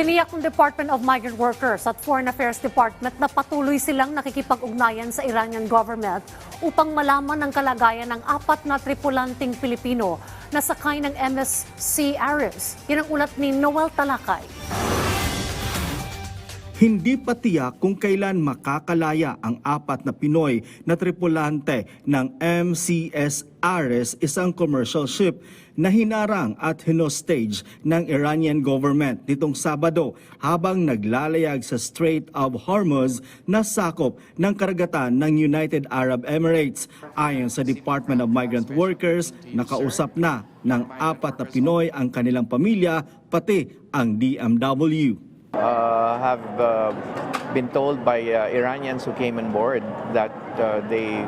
Tiniyak ng Department of Migrant Workers at Foreign Affairs Department na patuloy silang nakikipag-ugnayan sa Iranian government upang malaman ang kalagayan ng apat na tripulanting Pilipino na sakay ng MSC Aris. Yan ang ulat ni Noel Talakay. Hindi pa tiyak kung kailan makakalaya ang apat na Pinoy na tripulante ng MCS Ares, isang commercial ship na hinarang at hinostage ng Iranian government nitong Sabado habang naglalayag sa Strait of Hormuz na sakop ng karagatan ng United Arab Emirates. Ayon sa Department of Migrant Workers, nakausap na ng apat na Pinoy ang kanilang pamilya pati ang DMW. Have uh, been told by uh, Iranians who came on board that uh, they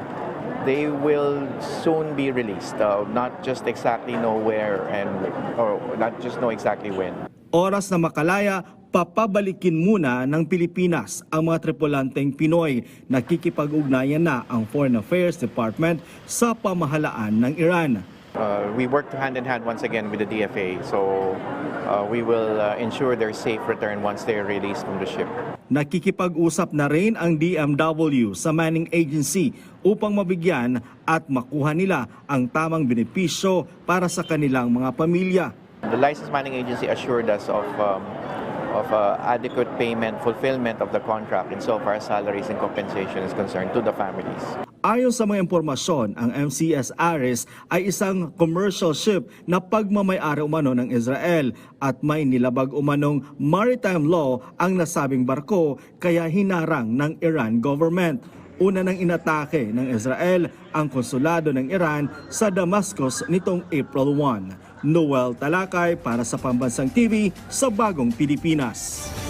they will soon be released. Not just exactly know where and or not just know exactly when. Oras na makalaya, papabalikin muna ng Pilipinas ang mga tripulanteng Pinoy. Nakikipag-ugnayan na ang Foreign Affairs Department sa pamahalaan ng Iran. Uh, we work hand in hand once again with the DFA, so uh, we will uh, ensure their safe return once they are released from the ship. Nakikipag-usap na rin ang DMW sa Manning Agency upang mabigyan at makuha nila ang tamang benepisyo para sa kanilang mga pamilya. The License Mining Agency assured us of um, of uh, adequate payment, fulfillment of the contract insofar as salaries and compensation is concerned to the families. Ayon sa mga impormasyon, ang MCS Ares ay isang commercial ship na pagmamayari umano ng Israel at may nilabag umanong maritime law ang nasabing barko kaya hinarang ng Iran government. Una nang inatake ng Israel ang konsulado ng Iran sa Damascus nitong April 1. Noel Talakay para sa Pambansang TV sa Bagong Pilipinas.